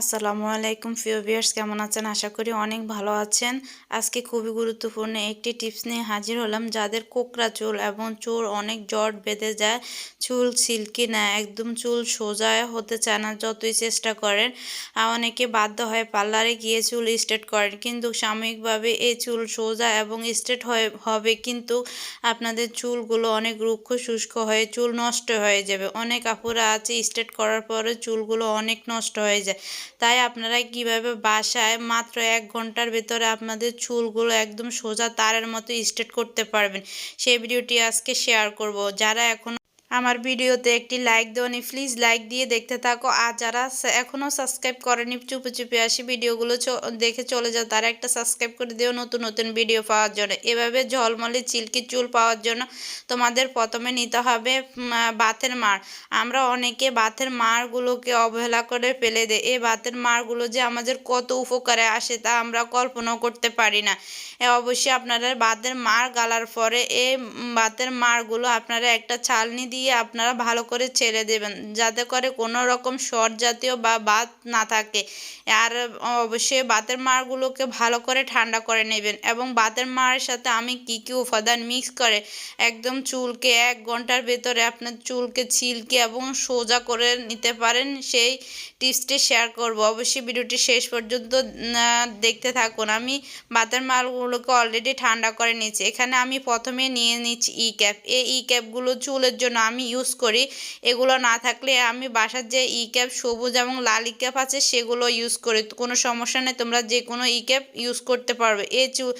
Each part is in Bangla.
আসসালামু আলাইকুম, প্রিয় ভিউয়ার্স কেমন আছেন? আশা করি অনেক ভালো আছেন। আজকে খুবই গুরুত্বপূর্ণ একটি টিপস নিয়ে হাজির হলাম, যাদের কোকরা চুল এবং চুল অনেক জট বেঁধে যায়, চুল সিল্কি না, একদম চুল সোজা হতে চায় না, যতই চেষ্টা করেন। অনেকে বাধ্য হয় পার্লারে গিয়ে চুল স্ট্রেট করেন, কিন্তু সাময়িকভাবে এই চুল সোজা এবং স্ট্রেট হয়ে, হবে কিন্তু আপনাদের চুলগুলো অনেক রুক্ষ, শুষ্ক হয়ে চুল নষ্ট হয়ে যাবে। অনেক আপুরা আছে স্ট্রেট করার পরে চুলগুলো অনেক নষ্ট হয়ে যায়। তাই আপনারা কীভাবে বাসায় মাত্র এক ঘণ্টার ভেতরে আপনাদের চুলগুলো একদম সোজা তারের মতো স্ট্রেট করতে পারবেন। সেই ভিডিওটি আজকে শেয়ার করব। যারা এখন আমার ভিডিওতে একটি লাইক দেওয়ানি প্লিজ লাইক দিয়ে দেখতে থাকো। আর যারা এখনও সাবস্ক্রাইব করেনি, চুপে চুপে আসি ভিডিওগুলো দেখে চলে যাও। তারা একটা সাবস্ক্রাইব করে দিও নতুন নতুন ভিডিও পাওয়ার জন্য। এভাবে ঝলমলে চিল্কি চুল পাওয়ার জন্য তোমাদের প্রথমে নিতে হবে বাতের মার আমরা অনেকে বাতের মারগুলোকে অবহেলা করে ফেলে দেয় এই বাতের মারগুলো যে আমাদের কত উপকারে আসে তা আমরা কল্পনাও করতে পারি না। অবশ্যই আপনারা বাতের মার গালার পরে এই বাতের মারগুলো আপনারা একটা ছালনি দিয়ে দিয়ে আপনারা ভালো করে ছেড়ে দেবেন। যাতে করে কোনো রকম শর্ট জাতীয় বা বাত না থাকে। আর অবশ্যই বাতের মারগুলোকে ভালো করে ঠান্ডা করে নেবেন। এবং বাতের মারের সাথে আমি কি কি উপাদান মিক্স করে একদম চুলকে এক ঘণ্টার ভেতরে আপনার চুলকে ছিলকে এবং সোজা করে নিতে পারেন, সেই টিপসটি শেয়ার করব। অবশ্যই ভিডিওটি শেষ পর্যন্ত দেখতে থাকুন। আমি বাতের মালগুলোকে অলরেডি ঠান্ডা করে নিচ্ছি এখানে আমি প্রথমে নিয়ে নিচ্ছি ই ক্যাপ এই ই ক্যাপগুলো চুলের জন্য আমি ইউজ করি। এগুলো না থাকলে আমি বাসার যে ই ক্যাপ সবুজ এবং লাল ই ক্যাপ আছে, সেগুলো ইউজ করি। কোনো সমস্যা নেই, তোমরা যে কোনো ই ক্যাপ ইউজ করতে পারবে। এই চুল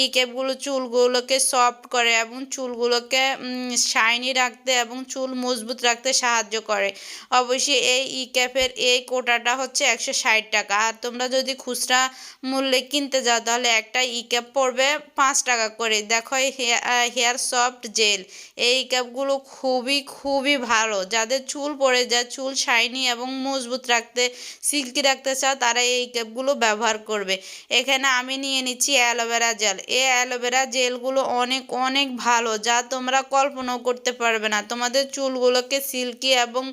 ই ক্যাপগুলো চুলগুলোকে সফট করে এবং চুলগুলোকে শাইনি রাখতে এবং চুল মজবুত রাখতে সাহায্য করে। অবশ্যই এই ই ক্যাপের এই কোটাটা হচ্ছে একশো ষাট টাকা। আর তোমরা যদি খুচরা মূল্যে কিনতে যাও, তাহলে একটা ই ক্যাপ পড়বে পাঁচ টাকা করে। দেখো হেয়ার সফট জেল এই ক্যাপগুলো খুবই খুবই খুবই ভালো। যাদের চুল পড়ে যায়, চুল শাইনি এবং মজবুত রাখতে সিল্কি রাখতে চাও, তারা এই ক্যাপগুলো ব্যবহার করবে। এখানে আমি নিয়ে নিচ্ছি অ্যালোভেরা জেল এই অ্যালোভেরা জেলগুলো অনেক অনেক ভালো, যা তোমরা কল্পনাও করতে পারবে না। তোমাদের চুলগুলোকে সিল্কি এবং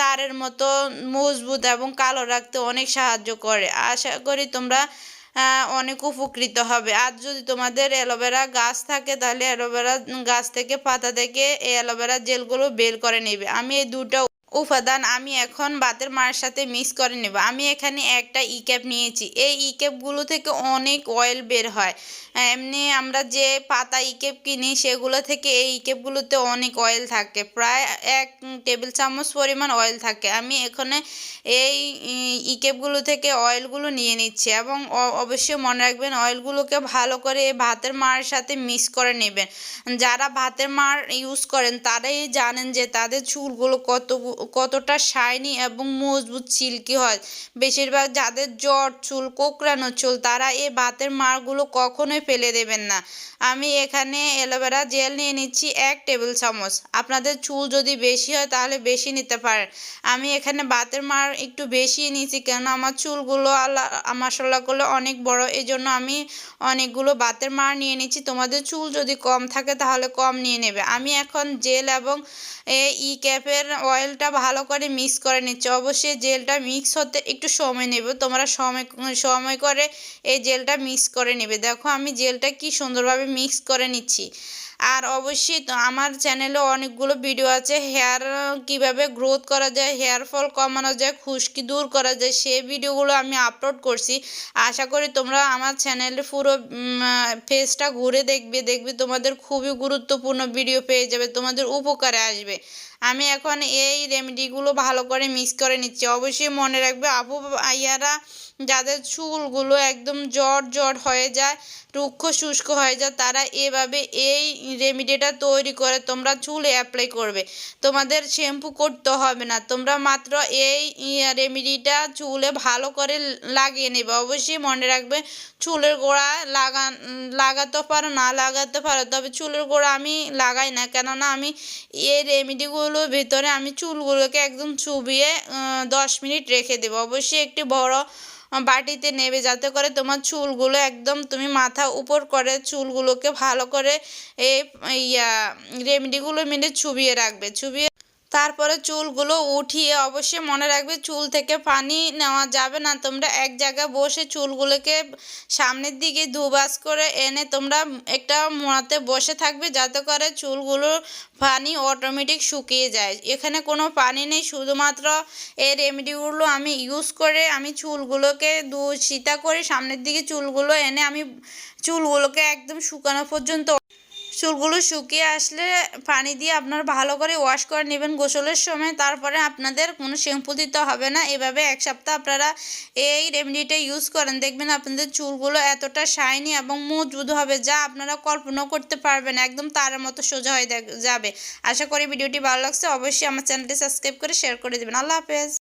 তারের মতো মজবুত এবং কালো রাখতে অনেক সাহায্য করে। আশা করি তোমরা অনেক উপকৃত হবে। আর যদি তোমাদের অ্যালোভেরা গাছ থাকে, তাহলে অ্যালোভেরা গাছ থেকে পাতা থেকে এই অ্যালোভেরা জেলগুলো বের করে নেবে। আমি এই দুটো উপাদান আমি এখন বাতের মার সাথে মিক্স করে নেব। আমি এখানে একটা ই ক্যাপ নিয়েছি। এই ই ক্যাপগুলো থেকে অনেক অয়েল বের হয়। এমনি আমরা যে পাতা ই ক্যাপ কিনি, সেগুলো থেকে এই ই ক্যাপগুলোতে অনেক অয়েল থাকে। প্রায় এক টেবিল চামচ পরিমাণ অয়েল থাকে। আমি এখানে এই ই ক্যাপগুলো থেকে অয়েলগুলো নিয়ে নিচ্ছি এবং অবশ্যই মনে রাখবেন অয়েলগুলোকে ভালো করে ভাতের মার সাথে মিক্স করে নেবেন। যারা ভাতের মার ইউজ করেন, তারাই জানেন যে তাদের চুলগুলো কত কতটা শাইনি এবং মজবুত সিল্কি হয়। বেশিরভাগ যাদের জ্বর চুল, কোকড়ানো চুল, তারা এই বাতের মারগুলো কখনোই ফেলে দেবেন না। আমি এখানে অ্যালোভেরা জেল নিয়ে নিচ্ছি এক টেবিল চামচ। আপনাদের চুল যদি বেশি হয় তাহলে বেশি নিতে পারেন। আমি এখানে বাতের মার একটু বেশি নিয়েছি কেন আমার চুলগুলো আল্লাহ মশলাগুলো অনেক বড়। এই জন্য আমি অনেকগুলো বাতের মার নিয়ে নিচ্ছি। তোমাদের চুল যদি কম থাকে তাহলে কম নিয়ে নেবে। আমি এখন জেল এবং ই ক্যাপের অয়েলটা ভালো করে মিক্স করে নিচ্ছি। অবশ্যই জেলটা মিক্স হতে একটু সময় নেবে। তোমরা সময় সময় করে এই জেলটা মিক্স করে নেবে। দেখো আমি জেলটা কি সুন্দরভাবে মিক্স করে নিচ্ছি। আর অবশ্যই আমার চ্যানেলে অনেকগুলো ভিডিও আছে। হেয়ার কীভাবে গ্রোথ করা যায় হেয়ার ফল কমানো যায়, খুশকি দূর করা যায়, সেই ভিডিওগুলো আমি আপলোড করছি। আশা করি তোমরা আমার চ্যানেলে পুরো ফেসটা ঘুরে দেখবে দেখবে তোমাদের খুবই গুরুত্বপূর্ণ ভিডিও পেয়ে যাবে, তোমাদের উপকারে আসবে। আমি এখন এই রেমেডিগুলো ভালো করে মিক্স করে নিচ্ছি। অবশ্যই মনে রাখবে আপু আইয়ারা যাদের চুলগুলো একদম জট জট হয়ে যায়, রুক্ষ শুষ্ক হয়ে যায়, তারা এভাবে এই রেমিডিটা তৈরি করে তোমরা চুলে অ্যাপ্লাই করবে। তোমাদের শ্যাম্পু করতে হবে না, তোমরা মাত্র এই রেমিডিটা চুলে ভালো করে লাগিয়ে নেবে। অবশ্যই মনে রাখবে, চুলের গোড়া লাগা, লাগাতে পারো, না লাগাতে পারো, তবে চুলের গোড়া আমি লাগাই না, কেননা আমি এই রেমিডিগুলোর ভিতরে আমি চুলগুলোকে একদম চুবিয়ে দশ মিনিট রেখে দেবো। অবশ্যই একটি বড় বাটিতে নেবে, যাতে করে তোমার চুলগুলো একদম তুমি মাথা উপর করে চুলগুলোকে ভালো করে এ, ইয়া, রেমেডিগুলো মিলে ছুবিয়ে রাখবে। চুবিয়ে তারপরে চুলগুলো উঠিয়ে অবশ্যই মনে রাখবে চুল থেকে পানি নেওয়া যাবে না। তোমরা এক জায়গায় বসে চুলগুলোকে সামনের দিকে দুবাস করে এনে তোমরা একটা মোড়াতে বসে থাকবে, যাতে করে চুলগুলো পানি অটোমেটিক শুকিয়ে যায়। এখানে কোনো পানি নেই, শুধুমাত্র এই রেমেডিগুলো আমি ইউজ করে আমি চুলগুলোকে দু সিতা করে সামনের দিকে চুলগুলো এনে আমি চুলগুলোকে একদম শুকানো পর্যন্ত চুলগুলো শুকিয়ে আসলে পানি দিয়ে আপনারা ভালো করে ওয়াশ করে নেবেন গোসলের সময়। তারপরে আপনাদের কোনো শ্যাম্পু দিতে হবে না। এভাবে এক সপ্তাহ আপনারা এই রেমেডিটা ইউজ করেন। দেখবেন আপনাদের চুলগুলো এতটা শাইনি এবং মজবুত হবে যা আপনারা কল্পনা করতে পারবেন একদম তার মতো সোজা হয়ে যাবে। আশা করি ভিডিওটি ভালো লাগছে। অবশ্যই আমার চ্যানেলটি সাবস্ক্রাইব করে শেয়ার করে দেবেন। আল্লাহ হাফেজ।